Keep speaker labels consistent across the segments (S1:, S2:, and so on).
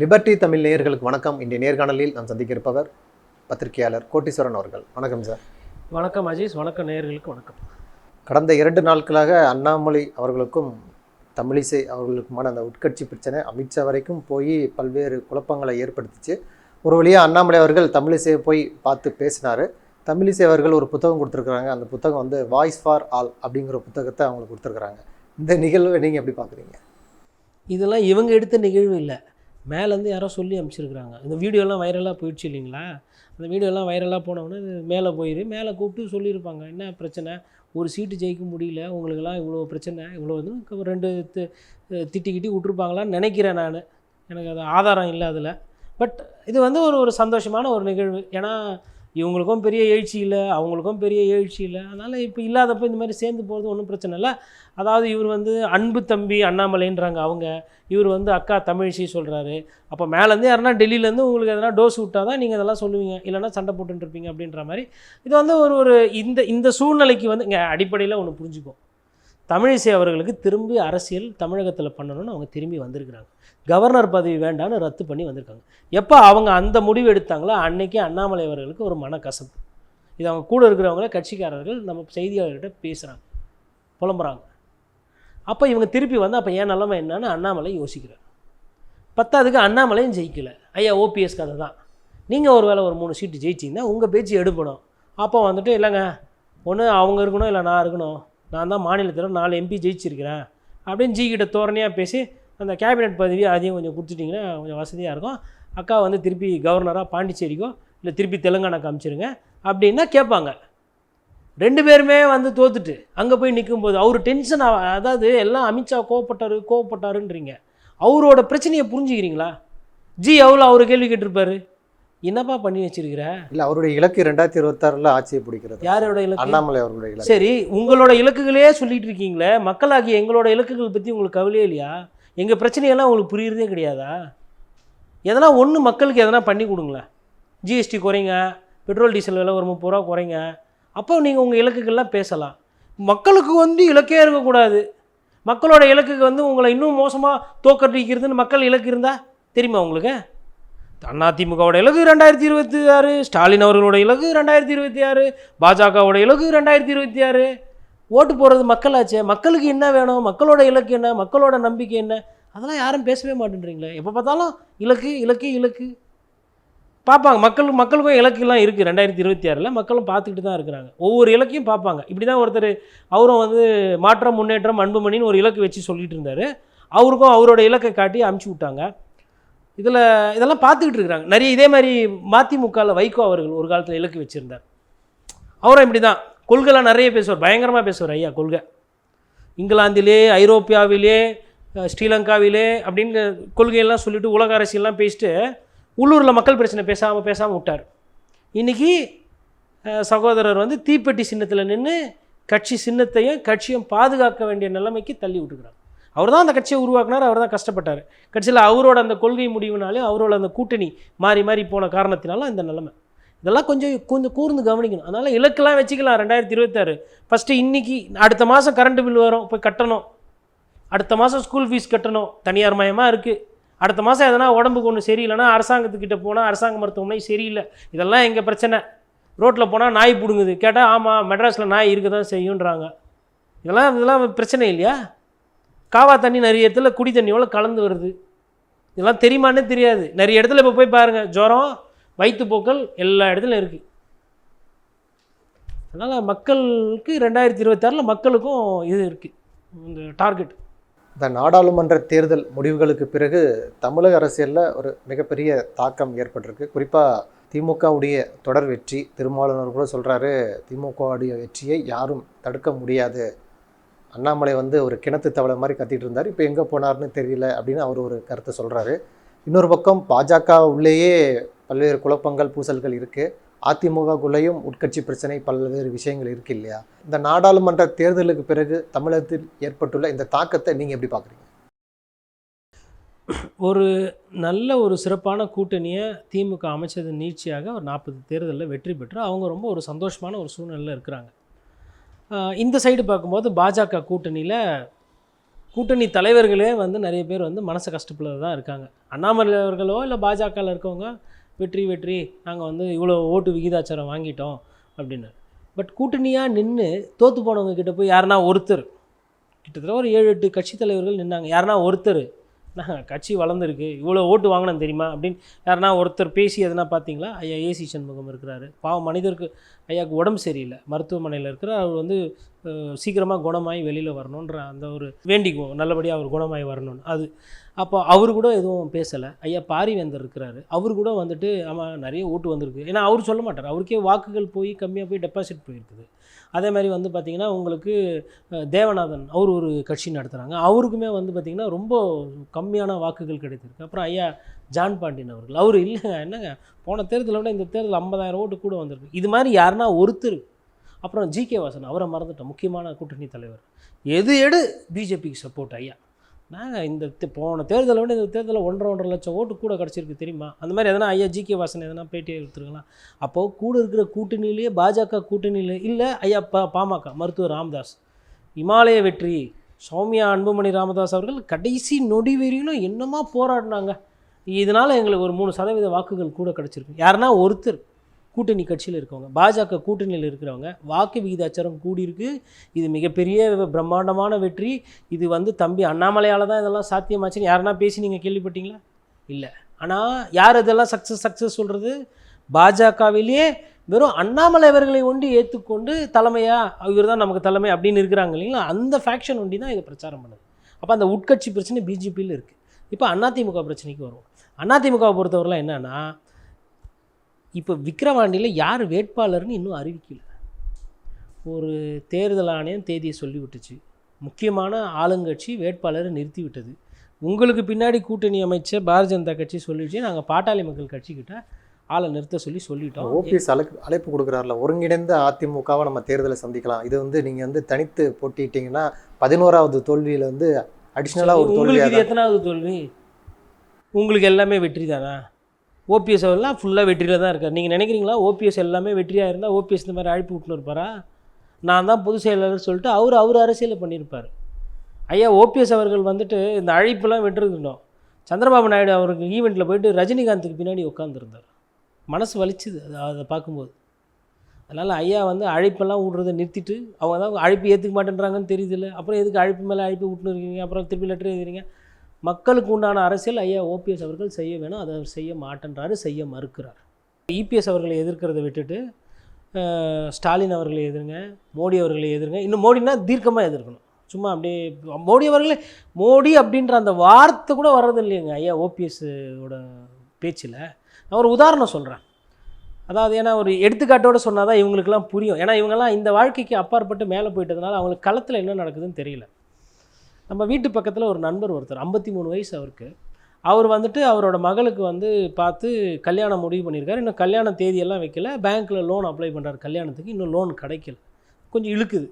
S1: Liberty Tamil நேயர்களுக்கு வணக்கம். இன்றைய நேர்காணலில் நாம் சந்திக்க இருப்பவர் பத்திரிகையாளர் கோட்டீஸ்வரன் அவர்கள். வணக்கம் சார்.
S2: வணக்கம் அஜீஸ். வணக்கம் நேயர்களுக்கு வணக்கம்.
S1: கடந்த இரண்டு நாட்களாக அண்ணாமலை அவர்களுக்கும் தமிழிசை அவர்களுக்குமான அந்த உட்கட்சி பிரச்சனை அமித்ஷா வரைக்கும் போய் பல்வேறு குழப்பங்களை ஏற்படுத்திச்சு. ஒரு வழியாக அண்ணாமலை அவர்கள் தமிழிசையை போய் பார்த்து பேசினார். தமிழிசை அவர்கள் ஒரு புத்தகம் கொடுத்துருக்குறாங்க. அந்த புத்தகம் வந்து வாய்ஸ் ஃபார் ஆல் அப்படிங்கிற புத்தகத்தை அவங்களுக்கு கொடுத்துருக்குறாங்க. இந்த நிகழ்வை நீங்கள் எப்படி பார்க்குறீங்க?
S2: இதெல்லாம் இவங்க எடுத்த நிகழ்வு இல்லை. மேலேருந்து யாரோ சொல்லி அனுப்பிச்சிருக்கிறாங்க இந்த வீடியோலாம் வைரலாக போயிடுச்சு இல்லைங்களா? அந்த வீடியோலாம் வைரலாக போனவுடனே மேலே போயிடு மேலே கூப்பிட்டு சொல்லியிருப்பாங்க. என்ன பிரச்சனை? ஒரு சீட்டு ஜெயிக்க முடியல. உங்களுக்கெல்லாம் இவ்வளோ பிரச்சனை இவ்வளோ வந்து ரெண்டு தி- திட்டிக்கிட்டி விட்ருப்பாங்களான்னு நினைக்கிறேன் நான். எனக்கு அது ஆதாரம் இல்லை அதில். பட் இது வந்து ஒரு ஒரு சந்தோஷமான ஒரு நிகழ்வு. ஏன்னா இவங்களுக்கும் பெரிய எழுச்சி இல்லை அவங்களுக்கும் பெரிய எழுச்சி இல்லை. அதனால் இப்போ இல்லாதப்போ இந்த மாதிரி சேர்ந்து போகிறது ஒன்றும் பிரச்சனை இல்லை. அதாவது இவர் வந்து அன்பு தம்பி அண்ணாமலைன்றாங்க அவங்க. இவர் வந்து அக்கா தமிழிசை சொல்கிறாரு அப்போ மேலேருந்து யாருன்னா டெல்லியிலேருந்து உங்களுக்கு எதனா டோஸ் விட்டால் தான் நீங்கள் இதெல்லாம் சொல்லுவீங்க. இல்லைனா சண்டை போட்டுருப்பீங்க அப்படின்ற மாதிரி. இது வந்து ஒரு ஒரு இந்த இந்த சூழ்நிலைக்கு வந்து இங்கே அடிப்படையில் ஒன்று புரிஞ்சுக்கும். தமிழிசை அவர்களுக்கு திரும்பி அரசியல் தமிழகத்தில் பண்ணணும்னு அவங்க திரும்பி வந்திருக்கிறாங்க. கவர்னர் பதவி வேண்டான்னு ரத்து பண்ணி வந்திருக்காங்க. எப்போ அவங்க அந்த முடிவு எடுத்தாங்களோ அன்னைக்கே அண்ணாமலை அவர்களுக்கு ஒரு மனக்கசப்பு. இது அவங்க கூட இருக்கிறவங்கள கட்சிக்காரர்கள் நம்ம செய்தியாளர்கிட்ட பேசுகிறாங்க புலம்புறாங்க. அப்போ இவங்க திருப்பி வந்து அப்போ ஏன் நிலமை என்னன்னு அண்ணாமலை யோசிக்கிறார். பத்தாவதுக்கு அண்ணாமலையும் ஜெயிக்கல. ஐயா ஓபிஎஸ் கதை தான். நீங்கள் ஒரு வேளை ஒரு மூணு சீட்டு ஜெயிச்சிங்கன்னா உங்கள் பேச்சு எடுப்பணும் அப்போ வந்துட்டு இல்லைங்க ஒன்று அவங்க இருக்கணும் இல்லை நான் இருக்கணும். நான் தான் மாநிலத்தில் நாலு எம்பி ஜெயிச்சிருக்கிறேன் அப்படின்னு ஜிகிட்ட தோரணையாக பேசி அந்த கேபினெட் பதவி அதையும் கொஞ்சம் கொடுத்துட்டிங்கன்னா கொஞ்சம் வசதியாக இருக்கும். அக்கா வந்து திருப்பி கவர்னராக பாண்டிச்சேரிக்கோ இல்லை திருப்பி தெலுங்கானாக்கு அமிச்சிருங்க அப்படின்னா கேட்பாங்க. ரெண்டு பேருமே வந்து தோத்துட்டு அங்கே போய் நிற்கும்போது அவர் டென்ஷன் அதாவது எல்லாம் அமித்ஷா கோவப்பட்டாரு கோவப்பட்டாருன்றீங்க. அவரோட பிரச்சனையை புரிஞ்சுக்கிறீங்களா? ஜி எவ்வளோ அவர் கேள்வி கேட்டிருப்பாரு? என்னப்பா பண்ணி வச்சிருக்கிற?
S1: இல்லை அவருடைய இலக்கு ரெண்டாயிரத்தி இருபத்தாறில் ஆட்சியை பிடிக்கிறது.
S2: யாரோட இலக்கு?
S1: அண்ணாமலை அவர்களுடைய இலக்கு.
S2: சரி உங்களோட இலக்குகளே சொல்லிட்டு இருக்கீங்களே மக்களாகிய எங்களோட இலக்குகள் பற்றி உங்களுக்கு கவலையே இல்லையா? எங்கள் பிரச்சனையெல்லாம் உங்களுக்கு புரியுறதே கிடையாதா? எதனா ஒன்று மக்களுக்கு எதனா பண்ணி கொடுங்களேன். ஜிஎஸ்டி குறைங்க பெட்ரோல் டீசல் விலை ஒரு முப்பது ரூபா குறைங்க. அப்போ நீங்கள் உங்கள் இலக்குகள்லாம் பேசலாம். மக்களுக்கு வந்து இலக்கே இருக்கக்கூடாது. மக்களோட இலக்குக்கு வந்து உங்களை இன்னும் மோசமாக தோக்கடிக்கிறதுன்னு மக்கள் இலக்கு இருந்தால் தெரியுமா உங்களுக்கு? அதிமுகவோட இலக்கு ரெண்டாயிரத்தி இருபத்தி ஆறு ஸ்டாலின் அவர்களோட இலக்கு ரெண்டாயிரத்தி இருபத்தி ஆறு பாஜகவோட இலக்கு ரெண்டாயிரத்தி இருபத்தி ஆறு. ஓட்டு போடுறது மக்களாச்சே. மக்களுக்கு என்ன வேணும்? மக்களோட இலக்கு என்ன? மக்களோட நம்பிக்கை என்ன? அதெல்லாம் யாரும் பேசவே மாட்டேன்றீங்களே. எப்போ பார்த்தாலும் இலக்கு இலக்கு இலக்கு. பார்ப்பாங்க. மக்கள் மக்களுக்கும் இலக்குலாம் இருக்குது ரெண்டாயிரத்தி இருபத்தி ஆறில். மக்களும் பார்த்துக்கிட்டு தான் இருக்கிறாங்க. ஒவ்வொரு இலக்கையும் பார்ப்பாங்க. இப்படி தான் ஒருத்தர் அவரும் வந்து மாற்றம் முன்னேற்றம் அன்புமணின்னு ஒரு இலக்கு வச்சு சொல்லிட்டு இருந்தார். அவருக்கும் அவரோட இலக்கை காட்டி அமுச்சு விட்டாங்க. இதில் இதெல்லாம் பார்த்துக்கிட்டு இருக்கிறாங்க. நிறைய இதே மாதிரி மதிமுகவில் வைகோ அவர்கள் ஒரு காலத்தில் இலக்கு வச்சுருந்தார். அவரும் இப்படி தான் கொள்கைலாம் நிறைய பேசுவார். பயங்கரமாக பேசுவார் ஐயா கொள்கை. இங்கிலாந்திலே ஐரோப்பியாவிலே ஸ்ரீலங்காவிலே அப்படின்னு கொள்கையெல்லாம் சொல்லிவிட்டு உலக அரசியல்லாம் பேசிட்டு உள்ளூரில் மக்கள் பிரச்சனை பேசாமல் பேசாமல் விட்டார். இன்றைக்கி சகோதரர் வந்து தீப்பெட்டி சின்னத்தில் நின்று கட்சி சின்னத்தையும் கட்சியும் பாதுகாக்க வேண்டிய நிலைமைக்கு தள்ளி விட்டுக்கிறாங்க அவர் தான் அந்த கட்சியை உருவாக்குனார் அவர் தான் கஷ்டப்பட்டார். கட்சியில் அவரோட அந்த கொள்கை முடிவுனாலே அவரோட அந்த கூட்டணி மாறி மாறி போன காரணத்தினால இந்த நிலைமை. இதெல்லாம் கொஞ்சம் கொஞ்சம் கூர்ந்து கவனிக்கணும். அதனால் இலக்கெல்லாம் வச்சுக்கலாம் ரெண்டாயிரத்தி இருபத்தாறு. ஃபஸ்ட்டு இன்றைக்கி அடுத்த மாதம் கரண்ட் பில் வரும் போய் கட்டணும். அடுத்த மாதம் ஸ்கூல் ஃபீஸ் கட்டணும். தனியார் மயமாக இருக்குது அடுத்த மாதம் எதனா உடம்புக்கு ஒன்று சரியில்லைன்னா அரசாங்கத்துக்கிட்ட போனால் அரசாங்க மருத்துவமனை சரியில்லை. இதெல்லாம் எங்கள் பிரச்சனை? ரோட்டில் போனால் நாய் பிடுங்குது. கேட்டால் ஆமாம் மெட்ராஸில் நாய் இருக்க தான் செய்யுன்றாங்க. இதெல்லாம் இதெல்லாம் பிரச்சனை இல்லையா? காவா தண்ணி நிறைய இடத்துல குடி தண்ணியோட கலந்து வருது? இதெல்லாம் தெரியுமான்னே தெரியாது. நிறைய இடத்துல இப்போ போய் பாருங்கள் ஜுரம் வயிற்றுப்போக்கள் எல்லா இடத்துலையும் இருக்குது அதனால் மக்களுக்கு ரெண்டாயிரத்தி இருபத்தாறில் மக்களுக்கும் இது இருக்குது இந்த டார்கெட்
S1: இந்த நாடாளுமன்ற தேர்தல் முடிவுகளுக்கு பிறகு தமிழக அரசியலில் ஒரு மிகப்பெரிய தாக்கம் ஏற்பட்டிருக்கு. குறிப்பாக திமுகவுடைய தொடர் வெற்றி திருமாவளவன் கூட சொல்கிறாரு திமுகவுடைய வெற்றியை யாரும் தடுக்க முடியாது. அண்ணாமலை வந்து ஒரு கிணத்து தவளை மாதிரி கத்திட்டு இருந்தார் இப்போ எங்கே போனார்னு தெரியல அப்படின்னு அவர் ஒரு கருத்தை சொல்கிறாரு இன்னொரு பக்கம் பாஜக உள்ளேயே பல்வேறு குழப்பங்கள் பூசல்கள் இருக்குது அதிமுகக்குள்ளேயும் உட்கட்சி பிரச்சனை பல்வேறு விஷயங்கள் இருக்கு இல்லையா? இந்த நாடாளுமன்ற தேர்தலுக்கு பிறகு தமிழகத்தில் ஏற்பட்டுள்ள இந்த தாக்கத்தை நீங்கள் எப்படி பார்க்குறீங்க
S2: ஒரு நல்ல ஒரு சிறப்பான கூட்டணியை திமுக அமைச்சது நீட்சியாக ஒரு நாற்பது தேர்தலில் வெற்றி பெற்று அவங்க ரொம்ப ஒரு சந்தோஷமான ஒரு சூழ்நிலையில் இருக்கிறாங்க. இந்த சைடு பார்க்கும்போது பாஜக கூட்டணியில் கூட்டணி தலைவர்களே வந்து நிறைய பேர் வந்து மனசு கஷ்டப்பட தான் இருக்காங்க. அண்ணாமலை அவர்களோ இல்லை பாஜகவில் இருக்கவங்க வெற்றி வெற்றி நாங்கள் வந்து இவ்வளோ ஓட்டு விகிதாச்சாரம் வாங்கிட்டோம் அப்படின்னு. பட் கூட்டணியாக நின்று தோற்று போனவங்க கிட்ட போய் யாருனா ஒருத்தர். கிட்டத்தட்ட ஒரு ஏழு எட்டு கட்சி தலைவர்கள் நின்னாங்க. யாருனா ஒருத்தர். கட்சி வளர்ந்துருக்கு. இவ்வளோ ஓட்டு வாங்கினேன் தெரியுமா? அப்படின்னு யாருன்னா ஒருத்தர் பேசி எதனா பார்த்தீங்களா ஐயா ஏசி சண்முகம் இருக்கிறாரு. பாவம் மனிதருக்கு ஐயாவுக்கு உடம்பு சரியில்லை. மருத்துவமனையில் இருக்கிற அவர் வந்து சீக்கிரமாக குணமாகி வெளியில் வரணுன்ற அந்த ஒரு வேண்டிக்குவோம். நல்லபடியாக அவர் குணமாகி வரணும்னு. அது அப்போ அவர் கூட எதுவும் பேசலை. ஐயா பாரிவேந்தர் இருக்கிறாரு. அவர் கூட வந்துட்டு ஆமாம் நிறைய ஓட்டு வந்திருக்கு. ஏன்னா அவர் சொல்ல மாட்டார். அவருக்கே வாக்குகள் போய் கம்மியாக போய் டெபாசிட் போயிருக்குது. அதே மாதிரி வந்து பார்த்திங்கன்னா உங்களுக்கு தேவநாதன் அவர் ஒரு கட்சி நடத்துகிறாங்க அவருக்குமே வந்து பார்த்திங்கன்னா ரொம்ப கம்மியான வாக்குகள் கிடைத்திருக்கு. அப்புறம் ஐயா ஜான் பாண்டியன் அவர்கள். அவர் இல்லைங்க என்னங்க? போன தேர்தலை விட இந்த தேர்தல் ஐம்பதாயிரம் ஓட்டு கூட வந்திருக்கு. இது மாதிரி யாருன்னா ஒருத்தர். அப்புறம் ஜி கே வாசன் அவரை மறந்துட்டோம் முக்கியமான கூட்டணி தலைவர். எது எடு? பிஜேபிக்கு சப்போர்ட் ஐயா. நாங்கள் இந்த போன தேர்தலை விட இந்த தேர்தலில் ஒன்றரை ஒன்றரை லட்சம் ஓட்டு கூட கிடச்சிருக்கு தெரியுமா? அந்த மாதிரி எதனா ஐயா ஜி கே வாசன் எதனா பேட்டி எடுத்துருக்கலாம். அப்போது கூட இருக்கிற கூட்டணியிலேயே பாஜக கூட்டணியில் இல்லை ஐயா பா பாமக மருத்துவர் ராமதாஸ். இமாலய வெற்றி சௌமியா அன்புமணி ராமதாஸ் அவர்கள் கடைசி நொடி வரையிலும் என்னமா போராடினாங்க? இதனால் எங்களுக்கு ஒரு மூணு சதவீத வாக்குகள் கூட கிடச்சிருக்கு. யாருன்னா ஒருத்தர். கூட்டணி கட்சியில் இருக்கவங்க பாஜக கூட்டணியில் இருக்கிறவங்க வாக்கு விகிதாச்சாரம் கூடியிருக்கு இது மிகப்பெரிய பிரம்மாண்டமான வெற்றி. இது வந்து தம்பி அண்ணாமலையால் தான் இதெல்லாம் சாத்தியமாச்சுன்னு யாருன்னா பேசி நீங்கள் கேள்விப்பட்டீங்களா? இல்லை. ஆனால் யார் இதெல்லாம் சக்ஸஸ் சக்ஸஸ் சொல்கிறது பாஜகவிலேயே வெறும் அண்ணாமலை அவர்களை ஒண்டி ஏற்றுக்கொண்டு தலைமையா இவர் தான் நமக்கு தலைமை அப்படின்னு இருக்கிறாங்க இல்லைங்களா? அந்த ஃபேக்ஷன் ஒண்டி தான் இதை பிரச்சாரம் பண்ணுது. அப்போ அந்த உட்கட்சி பிரச்சனை பிஜேபியில் இருக்குது இப்போ அதிமுக பிரச்சனைக்கு வருவோம். அதிமுகவை பொறுத்தவரைலாம் என்னன்னா இப்போ விக்கிரவாண்டியில் யார் வேட்பாளர்னு இன்னும் அறிவிக்கல. ஒரு தேர்தல் ஆணையம் தேதியை சொல்லி விட்டுச்சு முக்கியமான ஆளுங்கட்சி வேட்பாளரை நிறுத்தி விட்டது உங்களுக்கு பின்னாடி கூட்டணி அமைச்ச பாரதிய ஜனதா கட்சி சொல்லிடுச்சு. நாங்கள் பாட்டாளி மக்கள் கட்சிக்கிட்ட ஆளை நிறுத்த சொல்லி சொல்லிட்டோம்.
S1: ஓபிஎஸ் அழைப்பு அழைப்பு கொடுக்குறாருல ஒருங்கிணைந்த அதிமுகவை நம்ம தேர்தலை சந்திக்கலாம். இது வந்து நீங்கள் வந்து தனித்து போட்டிட்டீங்கன்னா பதினோராவது தோல்வியில் வந்து அடிஷ்னலாக ஒரு
S2: இது எத்தனாவது தோல்வி? உங்களுக்கு எல்லாமே வெற்றி தானா? ஓபிஎஸ் அவர்லாம் ஃபுல்லாக வெற்றியில் தான் இருக்கார். நீங்கள் நினைக்கிறீங்களா? ஓபிஎஸ் எல்லாமே வெற்றியாக இருந்தால் ஓபிஎஸ் இந்த மாதிரி அழைப்பு விட்டுன்னு இருப்பாரா? நான் தான் பொதுச் செயலாளர் சொல்லிட்டு அவர் அவர் அரசியலை பண்ணியிருப்பார். ஐயா ஓபிஎஸ் அவர்கள் வந்துட்டு இந்த அழைப்பெல்லாம் விட்டுருக்கணும் சந்திரபாபு நாயுடு அவருக்கு ஈவெண்ட்டில் போயிட்டு ரஜினிகாந்துக்கு பின்னாடி உட்காந்துருந்தார் மனசு வலிச்சுது அதை பார்க்கும்போது. அதனால் ஐயா வந்து அழைப்பெல்லாம் விட்றதை நிறுத்திட்டு அவங்க தான் அழைப்பு ஏற்றுக்க மாட்டேன்றாங்கன்னு தெரியுதுல்ல. அப்புறம் எதுக்கு அழைப்பு மேலே அழைப்பு விட்டுன்னு இருக்கீங்க? அப்புறம் திருப்பி லெட்டர் எழுதுறீங்க? மக்களுக்கு உண்டான அரசியல் ஐயா ஓபிஎஸ் அவர்கள் செய்ய வேணும் அதை அவர் செய்ய மாட்டேன்றாரு செய்ய மறுக்கிறார். இபிஎஸ் அவர்களை எதிர்க்கிறத விட்டுட்டு ஸ்டாலின் அவர்களை எதிருங்க மோடி அவர்களை எதிருங்க இன்னும் மோடினா தீர்க்கமாக எதிர்க்கணும். சும்மா அப்படியே மோடி அவர்களே மோடி அப்படின்ற அந்த வார்த்தை கூட வர்றது இல்லைங்க ஐயா ஓபிஎஸ்ஸோட பேச்சில். நான் ஒரு உதாரணம் சொல்கிறேன் அதாவது ஏன்னா ஒரு எடுத்துக்காட்டோடு சொன்னால் தான் இவங்களுக்கெல்லாம் புரியும். ஏன்னா இவங்கெல்லாம் இந்த வாழ்க்கைக்கு அப்பாற்பட்டு மேலே போயிட்டதுனால அவங்களுக்கு களத்தில் என்ன நடக்குதுன்னு தெரியல. நம்ம வீட்டு பக்கத்தில் ஒரு நண்பர் ஒருத்தர் ஐம்பத்தி மூணு வயசு அவருக்கு. அவர் வந்துட்டு அவரோட மகளுக்கு வந்து பார்த்து கல்யாணம் முடிவு பண்ணியிருக்காரு இன்னும் கல்யாண தேதியெல்லாம் வைக்கல. பேங்க்கில் லோன் அப்ளை பண்ணுறாரு கல்யாணத்துக்கு இன்னும் லோன் கிடைக்கல. கொஞ்சம் இழுக்குது.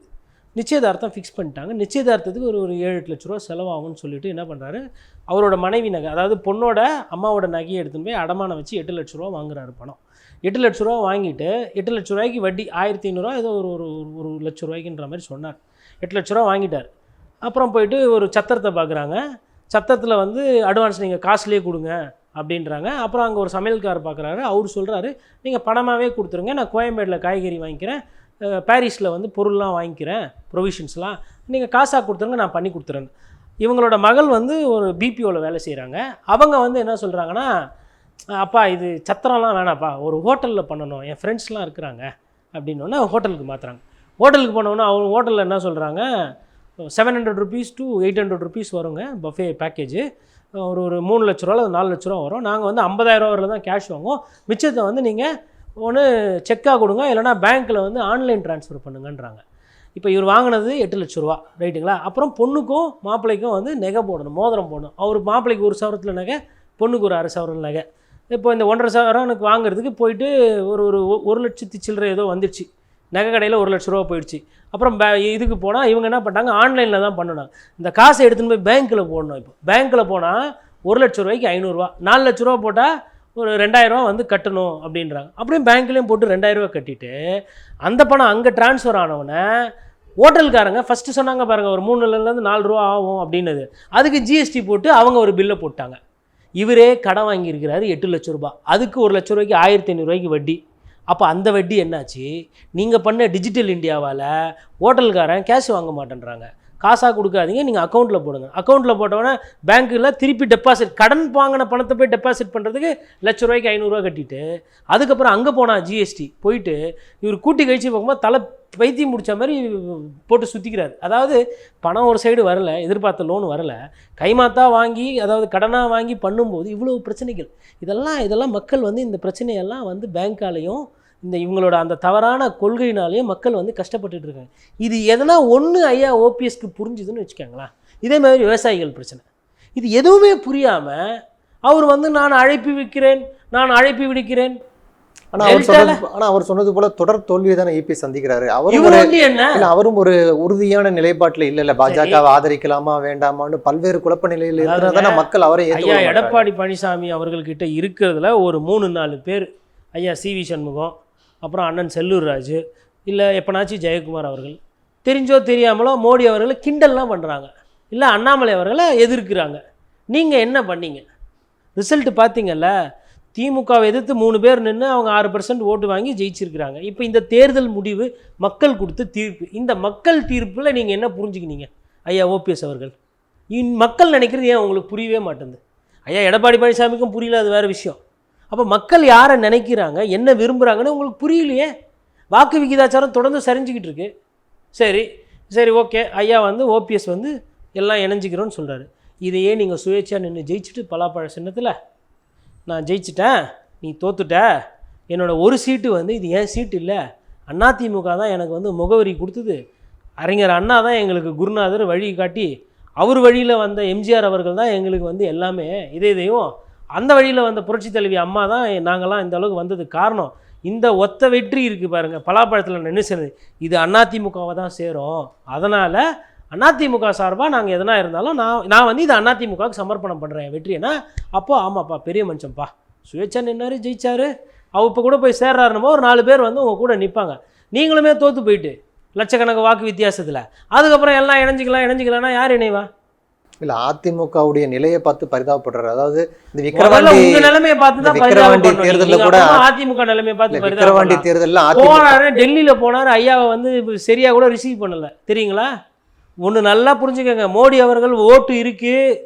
S2: நிச்சயதார்த்தம் ஃபிக்ஸ் பண்ணிட்டாங்க. நிச்சயதார்த்தத்துக்கு ஒரு ஒரு ஏழு எட்டு லட்ச ரூபா செலவாகும்னு சொல்லிட்டு என்ன பண்ணுறாரு அவரோட மனைவி நகை அதாவது பொண்ணோட அம்மாவோட நகையை எடுத்துன்னு போய் அடமானம் வச்சு எட்டு லட்ச ரூபா வாங்குறாரு பணம். எட்டு லட்ச ரூபா வாங்கிட்டு எட்டு லட்ச ரூபாய்க்கு வட்டி ஆயிரத்தி ஐநூறுரூவா ஏதோ ஒரு ஒரு ஒரு லட்ச ரூபாய்க்குன்ற மாதிரி சொன்னார். எட்டு லட்ச ரூபா வாங்கிட்டார். அப்புறம் போயிட்டு ஒரு சத்திரத்தை பார்க்குறாங்க. சத்திரத்தில் வந்து அட்வான்ஸ் நீங்கள் காசுலேயே கொடுங்க அப்படின்றாங்க. அப்புறம் அங்கே ஒரு சமையல்காரர் பார்க்குறாரு. அவர் சொல்கிறாரு நீங்கள் பணமாகவே கொடுத்துருங்க. நான் கோயம்பேடில் காய்கறி வாங்கிக்கிறேன். பாரிஸில் வந்து பொருள்லாம் வாங்கிக்கிறேன் ப்ரொவிஷன்ஸ்லாம் நீங்கள் காசாக கொடுத்துருங்க நான் பண்ணி கொடுத்துறேன். இவங்களோட மகள் வந்து ஒரு பிபிஓவில் வேலை செய்கிறாங்க அவங்க வந்து என்ன சொல்கிறாங்கன்னா அப்பா இது சத்திரம்லாம் வேணாப்பா. ஒரு ஹோட்டலில் பண்ணணும். என் ஃப்ரெண்ட்ஸ்லாம் இருக்கிறாங்க. அப்படின்னோடனே ஹோட்டலுக்கு மாற்றுறாங்க ஹோட்டலுக்கு போனோன்னா அவங்க ஹோட்டலில் என்ன சொல்கிறாங்க seven hundred rupees to eight hundred rupees வருங்க பஃபே பேக்கேஜ் ஒரு ஒரு மூணு லட்ச ரூபா அல்லது நாலு லட்ச ரூபா வரும். நாங்கள் வந்து ஐம்பதாயிரம் ரூபாயில் தான் கேஷ் வாங்குவோம். மிச்சத்தை வந்து நீங்கள் ஒன்று செக்காக கொடுங்க இல்லைனா பேங்க்கில் வந்து ஆன்லைன் ட்ரான்ஸ்ஃபர் பண்ணுங்கன்றாங்க. இப்போ இவர் வாங்கினது எட்டு லட்ச ரூபா ரைட்டுங்களா? அப்புறம் பொண்ணுக்கும் மாப்பிள்ளைக்கும் வந்து நகை போடணும் மோதிரம் போடணும். அவர் மாப்பிள்ளைக்கு ஒரு சவரத்தில் நகை பொண்ணுக்கு ஒரு அரை சவரம் நகை. இப்போ இந்த ஒன்றரை சவரம் எனக்கு வாங்குறதுக்கு போயிட்டு ஒரு ஒரு ஒரு லட்சத்தி சில்லறை ஏதோ வந்துடுச்சு நகை கடையில் ஒரு லட்ச ரூபா போயிடுச்சு. அப்புறம் பே இதுக்கு போனால் இவங்க என்ன பண்ணாங்க ஆன்லைனில் தான் பண்ணணும் இந்த காசை எடுத்துன்னு போய் பேங்க்கில் போடணும் இப்போ. பேங்க்கில் போனால் ஒரு லட்ச ரூபாய்க்கு ஐநூறுரூவா நாலு லட்ச ரூபா போட்டால் ஒரு ரெண்டாயிரரூவா வந்து கட்டணும் அப்படின்றாங்க. அப்படியும் பேங்க்லேயும் போட்டு ரெண்டாயிரரூவா கட்டிட்டு அந்த பணம் அங்கே ட்ரான்ஸ்ஃபர் ஆனவுடனே ஹோட்டல்காரங்க ஃபஸ்ட்டு சொன்னாங்க பாருங்கள் ஒரு மூணுலேருந்து நாலு ரூபா ஆகும் அப்படின்னது. அதுக்கு ஜிஎஸ்டி போட்டு அவங்க ஒரு பில்லை போட்டாங்க. இவரே கடன் வாங்கியிருக்கிறாரு எட்டு லட்ச ரூபாய் அதுக்கு ஒரு லட்ச ரூபாய்க்கு ஆயிரத்தி ஐநூறுரூவாய்க்கு வட்டி. அப்போ அந்த வட்டி என்னாச்சு? நீங்கள் பண்ண டிஜிட்டல் இந்தியாவால் ஹோட்டல்காரன் கேஷ் வாங்க மாட்டேன்றாங்க. காசாக கொடுக்காதீங்க நீங்கள் அக்கௌண்ட்டில் போடுங்க. அக்கௌண்ட்டில் போட்டவொடனே பேங்க்கில் திருப்பி டெபாசிட் கடன் வாங்கின பணத்தை போய் டெபாசிட் பண்ணுறதுக்கு லட்ச ரூபாய்க்கு ஐநூறுரூவா கட்டிட்டு அதுக்கப்புறம் அங்கே போனால் ஜிஎஸ்டி போயிட்டு இவர் கூட்டி கழிச்சு பார்க்கும்போது தலை வைத்தியம் முடித்த மாதிரி போட்டு சுற்றிக்கிறாரு அதாவது பணம் ஒரு சைடு வரல எதிர்பார்த்த லோன் வரல. கைமாத்தா வாங்கி அதாவது கடனாக வாங்கி பண்ணும்போது இவ்வளோ பிரச்சனைகள். இதெல்லாம் இதெல்லாம் மக்கள் வந்து இந்த பிரச்சனையெல்லாம் வந்து பேங்க்காலையும் இந்த இவங்களோட அந்த தவறான கொள்கையினாலேயும் மக்கள் வந்து கஷ்டப்பட்டுட்டு இருக்காங்க. இது எதனா ஒன்று ஐயா ஓபிஎஸ்க்கு புரிஞ்சுதுன்னு வச்சுக்கோங்களேன். இதே மாதிரி விவசாயிகள் பிரச்சனை. இது எதுவுமே புரியாமல் அவர் வந்து நான் அழைப்பு விற்கிறேன் நான் அழைப்பு விடுக்கிறேன்
S1: ஆனா அவர் சொன்னது ஆனா அவர் சொன்னது போல தொடர் தோல்வியை தானே இபி சந்திக்கிறாரு. அவரும்
S2: என்ன?
S1: அவரும் ஒரு உறுதியான நிலைப்பாட்டுல இல்ல இல்ல. பாஜகவை ஆதரிக்கலாமா வேண்டாமான்னு பல்வேறு குழப்ப நிலையில இருக்கிறதான மக்கள் அவரை
S2: ஐயா. எடப்பாடி பழனிசாமி அவர்கள்கிட்ட இருக்கிறதுல ஒரு மூணு நாலு பேர். ஐயா சி வி சண்முகம் அப்புறம் அண்ணன் செல்லூர் ராஜு இல்லை எப்பனாச்சும் ஜெயக்குமார் அவர்கள். தெரிஞ்சோ தெரியாமலோ மோடி அவர்களை கிண்டல்லாம் பண்ணுறாங்க இல்லை அண்ணாமலை அவர்களை எதிர்க்கிறாங்க. நீங்கள் என்ன பண்ணீங்க? ரிசல்ட் பார்த்தீங்கல்ல திமுகவை எதிர்த்து மூணு பேர் நின்று அவங்க ஆறு பர்சன்ட் ஓட்டு வாங்கி ஜெயிச்சிருக்கிறாங்க. இப்போ இந்த தேர்தல் முடிவு மக்கள் கொடுத்த தீர்ப்பு. இந்த மக்கள் தீர்ப்பில் நீங்கள் என்ன புரிஞ்சுக்கினீங்க? ஐயா ஓபிஎஸ் அவர்கள். இன் மக்கள் நினைக்கிறது ஏன் உங்களுக்கு புரியவே மாட்டேங்குது? ஐயா எடப்பாடி பழனிசாமிக்கும் புரியல அது வேறு விஷயம். அப்போ மக்கள் யாரை நினைக்கிறாங்க? என்ன விரும்புகிறாங்கன்னு உங்களுக்கு புரியலையே? வாக்கு விகிதாச்சாரம் தொடர்ந்து சரிஞ்சுக்கிட்டு இருக்கு. சரி சரி ஓகே. ஐயா வந்து ஓபிஎஸ் வந்து எல்லாம் இணைஞ்சிக்கிறோன்னு சொல்கிறாரு இதையே நீங்கள் சுயேட்சையாக நின்று ஜெயிச்சுட்டு பலாப்பழ சின்னத்தில் நான் ஜெயிச்சிட்டேன் நீ தோத்துட்ட. என்னோடய ஒரு சீட்டு வந்து இது என் சீட்டு இல்லை. அதிமுக தான் எனக்கு வந்து முகவரி கொடுத்தது. அறிஞர் அண்ணா தான் எங்களுக்கு குருநாதர் வழி காட்டி அவர் வழியில் வந்த எம்ஜிஆர் அவர்கள் தான் எங்களுக்கு வந்து எல்லாமே இதே இதையும் அந்த வழியில் வந்த புரட்சி தலைவி அம்மா தான் நாங்கள்லாம் இந்த அளவுக்கு வந்ததுக்கு காரணம். இந்த ஒத்த வெற்றி இருக்குது பாருங்கள் பலாப்பழத்தில் நின்று சேர்ந்து இது அதிமுகவை தான் சேரும். அதனால் அதிமுக சார்பாக நாங்கள் எதனா இருந்தாலும் நான் நான் வந்து இது அதிமுகவுக்கு சமர்ப்பணம் பண்ணுறேன் வெற்றினா அப்போ ஆமாப்பா பெரிய மனுஷன்ப்பா. சுயேட்சா நின்னாரு ஜெயிச்சாரு. அவ இப்போ கூட போய் சேர்றாருன்னு ஒரு நாலு பேர் வந்து உங்கள் கூட நிற்பாங்க நீங்களுமே தோற்று போயிட்டு லட்சக்கணக்கு வாக்கு வித்தியாசத்தில். அதுக்கப்புறம் எல்லாம் இணைஞ்சிக்கலாம் இணைஞ்சிக்கலாம்னா யார் இணைவா?
S1: இல்ல அதிமுகவுடைய நிலையை பார்த்து பரிதாபப்படுறாரு. அதாவது இந்த
S2: உங்க நிலைமையை பார்த்து தான் பரிதாபம்
S1: தேர்தல்ல. கூட-
S2: அதிமுக நிலைமையை பார்த்து
S1: விக்கிரவாண்டி
S2: பரிதாபம்
S1: தேர்தல்ல
S2: போனாரு டெல்லியில் போனார் ஐயாவை வந்து சரியா கூட ரிசீவ் பண்ணல. தெரியுங்களா? ஒன்று நல்லா புரிஞ்சுக்கங்க. மோடி அவர்கள் ஓட்டு இருக்குது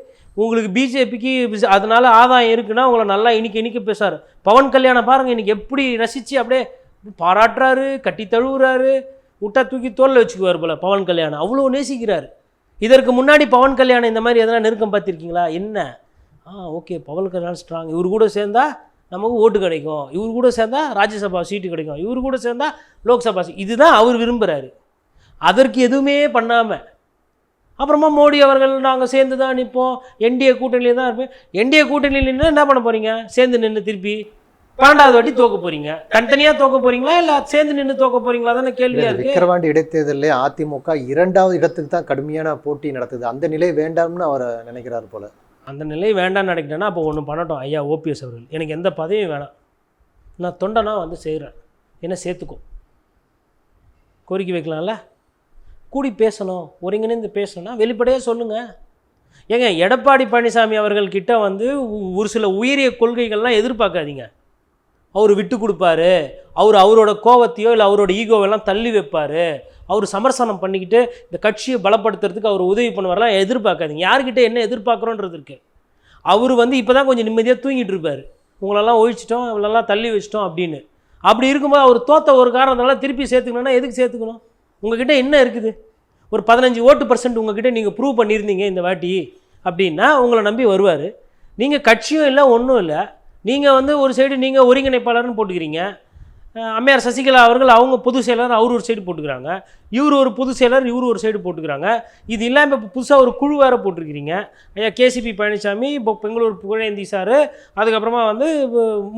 S2: உங்களுக்கு பிஜேபிக்கு அதனால ஆதாயம் இருக்குன்னா உங்களை நல்லா இன்னைக்கு இன்னைக்கு பேசார் பவன் கல்யாணம் பாருங்கள் இன்னைக்கு எப்படி ரசித்து அப்படியே பாராட்டுறாரு கட்டி தழுவுறாரு விட்டா தூக்கி தோலில் வச்சுக்குவார் போல பவன் கல்யாணம். அவ்வளோ நேசிக்கிறார். இதற்கு முன்னாடி பவன் கல்யாணம் இந்த மாதிரி எதனா நெருக்கம் பார்த்துருக்கீங்களா? என்ன? ஆ ஓகே பவன் கல்யாணம் ஸ்ட்ராங் இவர் கூட சேர்ந்தா நமக்கு ஓட்டு கிடைக்கும். இவர் கூட சேர்ந்தா ராஜ்யசபா சீட்டு கிடைக்கும். இவர் கூட சேர்ந்தா லோக்சபா சீட் இதுதான் அவர் விரும்புகிறாரு அதற்கு எதுவுமே பண்ணாமல் அப்புறமா மோடி அவர்கள் நாங்கள் சேர்ந்து தான் நிற்போம். என்டிஏ கூட்டணியில தான் இருப்பேன். என்டிஏ கூட்டணியில் நின்று என்ன பண்ண போகிறீங்க சேர்ந்து நின்று திருப்பி பன்னெண்டாவது வாட்டி தோக்க போகிறீங்க தனித்தனியாக தோக்க போகிறீங்களா இல்லை சேர்ந்து நின்று தோக்க போகிறீங்களா தானே கேள்வியாக இருக்குது
S1: விக்கிரவாண்டி இடைத்தேர்தலில் அதிமுக இரண்டாவது இடத்துக்கு தான் கடுமையான போட்டி நடத்துது அந்த நிலை வேண்டாம்னு அவர் நினைக்கிறார் போல.
S2: அந்த நிலை வேண்டாம்னு நினைக்கிட்டேன்னா அப்போ ஒன்று பண்ணட்டும். ஐயா ஓபிஎஸ் அவர்கள். எனக்கு எந்த பதவியும் வேணாம். நான் தொண்டனா வந்து செய்கிறேன் என்ன சேர்த்துக்கோ கோரிக்கை வைக்கலாம்ல? கூடி பேசணும் ஒருங்கிணைந்து பேசணும்னா வெளிப்படையாக சொல்லுங்கள் ஏங்க எடப்பாடி பழனிசாமி அவர்கள்கிட்ட வந்து ஒரு சில உயரிய கொள்கைகள்லாம் எதிர்பார்க்காதீங்க. அவர் விட்டு கொடுப்பாரு. அவர் அவரோட கோவத்தையோ இல்லை அவரோட ஈகோவெல்லாம் தள்ளி வைப்பார். அவர் சமரசனம் பண்ணிக்கிட்டு இந்த கட்சியை பலப்படுத்துறதுக்கு அவர் உதவி பண்ணுவார்லாம் எதிர்பார்க்காதீங்க. யார்கிட்ட என்ன எதிர்பார்க்குறோன்றது இருக்குது அவர் வந்து இப்போ தான் கொஞ்சம் நிம்மதியாக தூங்கிட்டு இருப்பார். உங்களெல்லாம் ஒழிச்சிட்டோம் இவளெல்லாம் தள்ளி வச்சிட்டோம் அப்படின்னு. அப்படி இருக்கும்போது அவர் தோத்த ஒரு காரணத்தினால திருப்பி சேர்த்துக்கணும்னா எதுக்கு சேர்த்துக்கணும்? உங்ககிட்ட என்ன இருக்குது? ஒரு பதினஞ்சு ஓட்டு பர்சன்ட் உங்ககிட்ட நீங்கள் ப்ரூவ் பண்ணியிருந்தீங்க இந்த வாட்டி அப்படின்னா உங்களை நம்பி வருவார். நீங்கள் கட்சியும் இல்லை ஒன்றும் இல்லை. நீங்கள் வந்து ஒரு சைடு நீங்கள் ஒருங்கிணைப்பாளர்னு போட்டுக்கிறீங்க. அம்மையார் சசிகலா அவர்கள் அவங்க பொதுச் செயலர் அவர் ஒரு சைடு போட்டுக்கிறாங்க. இவர் ஒரு பொதுச் செயலர் இவர் ஒரு சைடு போட்டுக்கிறாங்க. இது இல்லாமல் இப்போ புதுசாக ஒரு குழு வேறு போட்டிருக்கிறீங்க. ஐயா கேசிபி பழனிசாமி இப்போ பெங்களூர் புகழேந்தி சார் அதுக்கப்புறமா வந்து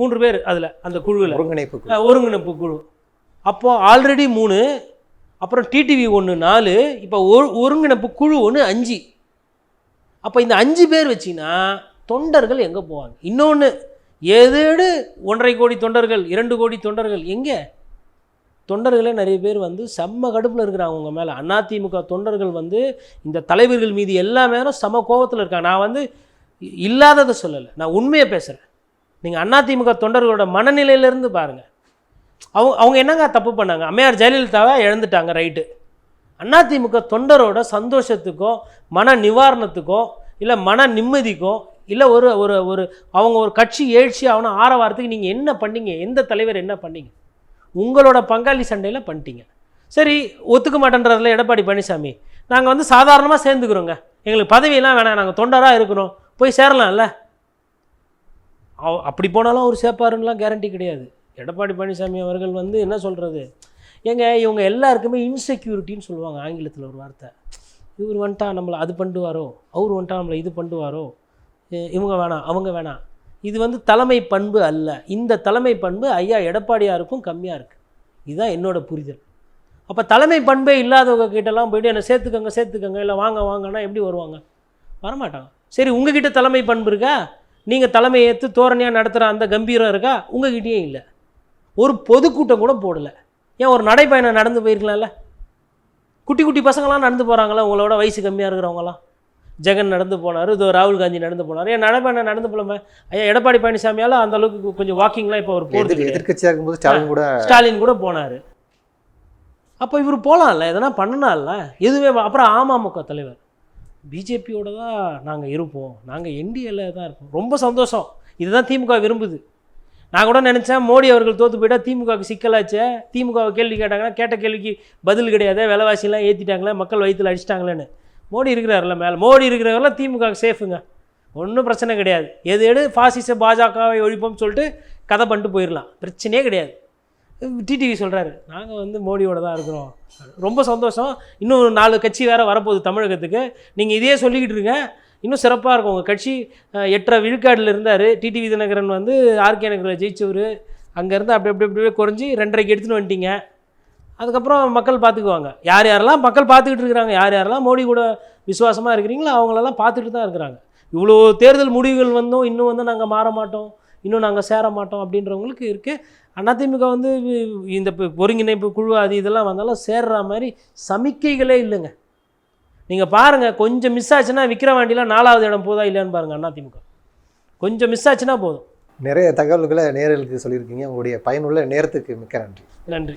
S2: மூன்று பேர் அதில் அந்த குழுவில்
S1: ஒருங்கிணைப்பு
S2: ஒருங்கிணைப்பு குழு. அப்போது ஆல்ரெடி மூணு அப்புறம் டிடிவி ஒன்று நாலு இப்போ ஒரு ஒருங்கிணைப்பு குழு ஒன்று அஞ்சு. அப்போ இந்த அஞ்சு பேர் வச்சிங்கன்னா தொண்டர்கள் எங்கே போவாங்க? இன்னொன்று ஏதேடு ஒன்றரை கோடி தொண்டர்கள் இரண்டு கோடி தொண்டர்கள் எங்கே? தொண்டர்களே நிறைய பேர் வந்து செம்ம கடுப்பில் இருக்கிறாங்க உங்கள் மேலே. அதிமுக தொண்டர்கள் வந்து இந்த தலைவர்கள் மீது எல்லா நேரம் செம கோபத்தில் இருக்காங்க. நான் வந்து இ- இல்லாததை சொல்லலை. நான் உண்மையை பேசுகிறேன் நீங்கள் அதிமுக தொண்டர்களோட மனநிலையிலேருந்து பாருங்கள் அவங்க அவங்க என்னங்க தப்பு பண்ணாங்க? அம்மையார் ஜெயலலிதாவை இழந்துட்டாங்க ரைட்டு. அதிமுக தொண்டரோட சந்தோஷத்துக்கோ மன நிவாரணத்துக்கோ இல்லை மன நிம்மதிக்கோ இல்லை ஒரு ஒரு ஒரு அவங்க ஒரு கட்சி எழுச்சி அவனை ஆரவாரத்துக்கு நீங்கள் என்ன பண்ணீங்க? எந்த தலைவர் என்ன பண்ணீங்க? உங்களோட பங்காளி சண்டையில் பண்ணிட்டீங்க. சரி ஒத்துக்க மாட்டேன்றதில் எடப்பாடி பழனிசாமி நாங்கள் வந்து சாதாரணமாக சேர்ந்துக்கிறோங்க. எங்களுக்கு பதவியெல்லாம் வேணாம் நாங்கள் தொண்டராக இருக்கிறோம் போய் சேரலாம்ல. அவ- அப்படி போனாலும் அவர் சேர்ப்பாருன்னெலாம் கேரண்டி கிடையாது. எடப்பாடி பழனிசாமி அவர்கள் வந்து என்ன சொல்கிறது ஏங்க இவங்க எல்லாருக்குமே இன்செக்யூரிட்டின்னு சொல்லுவாங்க ஆங்கிலத்தில் ஒரு வார்த்தை. இவர் வந்துட்டா நம்மளை அது பண்ணுவாரோ? அவர் வந்துட்டா நம்மளை இது பண்ணுவாரோ? இவங்க வேணாம் அவங்க வேணாம் இது வந்து தலைமை பண்பு அல்ல. இந்த தலைமை பண்பு ஐயா எடப்பாடியாருக்கும் கம்மியாக இருக்குது இதுதான் என்னோடய புரிதல். அப்போ தலைமை பண்பே இல்லாதவங்க கிட்டலாம் போய்ட்டு என்னை சேர்த்துக்கங்க சேர்த்துக்கங்க இல்லை வாங்க வாங்கன்னா எப்படி வருவாங்க? வரமாட்டாங்க. சரி உங்ககிட்ட தலைமை பண்பு இருக்கா? நீங்கள் தலைமையை ஏற்று தோரணையாக நடத்துகிற அந்த கம்பீரம் இருக்கா? உங்ககிட்டயும் இல்லை. ஒரு பொதுக்கூட்டம் கூட போடலை. ஏன் ஒரு நடைப்பயணம் நடந்து போயிருக்கலாம்ல? குட்டி குட்டி பசங்களாம் நடந்து போகிறாங்களா உங்களோட வயசு கம்மியாக இருக்கிறவங்களாம் ஜெகன் நடந்து போனார் இதோ ராகுல் காந்தி நடந்து போனார். ஏன் நடைப்பயணம் நடந்து போலாமே. ஐயா எடப்பாடி பழனிசாமியால் அந்த அளவுக்கு கொஞ்சம் வாக்கிங்லாம் இப்போ அவர் போகிறது
S1: எதிர்க்கட்சியாக இருக்கும்போது ஸ்டாலின் கூட
S2: ஸ்டாலின் கூட போனார். அப்போ இவர் போகலாம்ல எதனா பண்ணலாம்ல எதுவே அப்புறம் அமமுக தலைவர். பிஜேபியோட தான் நாங்கள் இருப்போம் நாங்கள் என்டிஏல தான் இருப்போம் ரொம்ப சந்தோஷம். இதுதான் திமுக விரும்புது. நான் கூட நினச்சேன் மோடி அவர்கள் தோற்று போயிட்டால் திமுகவுக்கு சிக்கலாச்சே. திமுகவை கேள்வி கேட்டாங்கன்னா கேட்ட கேள்விக்கு பதில் கிடையாது விலைவாசிலாம் ஏற்றிட்டாங்களே மக்கள் வயிற்றில் அடிச்சிட்டாங்களேன்னு. மோடி இருக்கிறார்ல மேலே. மோடி இருக்கிறவரெல்லாம் திமுக சேஃபுங்க. ஒன்றும் பிரச்சனை கிடையாது. எது எடு ஃபாசிச பாஜகவை ஒழிப்போம்னு சொல்லிட்டு கதை பண்ணிட்டு போயிடலாம் பிரச்சனையே கிடையாது. டிடிவி சொல்கிறாரு நாங்கள் வந்து மோடியோட தான் இருக்கிறோம். ரொம்ப சந்தோஷம். இன்னும் ஒரு நாலு கட்சி வேறு வரப்போகுது தமிழகத்துக்கு. நீங்கள் இதையே சொல்லிக்கிட்டு இருங்க. இன்னும் சிறப்பாக இருக்கும். உங்கள் கட்சி எட்டரை விழுக்காடில் இருந்தார். டிடிவி தினகரன் வந்து ஆர்கே நகரில் ஜெயிச்சவர். அங்கேருந்து அப்படி அப்படி அப்படியே குறைஞ்சி ரெண்டரைக்கு எடுத்துன்னு வந்துட்டீங்க. அதுக்கப்புறம் மக்கள் பார்த்துக்குவாங்க யார் யாரெல்லாம் மக்கள் பார்த்துக்கிட்டு இருக்கிறாங்க யார் யாரெல்லாம் மோடி கூட விசுவாசமாக இருக்கிறீங்களோ அவங்களெல்லாம் பார்த்துட்டு தான் இருக்கிறாங்க. இவ்வளோ தேர்தல் முடிவுகள் வந்தும் இன்னும் வந்து நாங்கள் மாற மாட்டோம் இன்னும் நாங்கள் சேர மாட்டோம் அப்படின்றவங்களுக்கு இருக்குது அதிமுக வந்து இந்த இப்போ ஒருங்கிணைப்பு குழு அது இதெல்லாம் வந்தாலும் சேர்ற மாதிரி சமிக்கைகளே இல்லைங்க. நீங்கள் பாருங்கள் கொஞ்சம் மிஸ் ஆச்சுன்னா விக்கிரவாண்டியில் நாலாவது இடம் போதா இல்லையான்னு பாருங்கள் அதிமுக கொஞ்சம் மிஸ் ஆச்சுன்னா போதும்.
S1: நிறைய தகவல்களை நேரலுக்கு சொல்லியிருக்கீங்க. உங்களுடைய பயனுள்ள நேரத்துக்கு மிக்க நன்றி.
S2: நன்றி.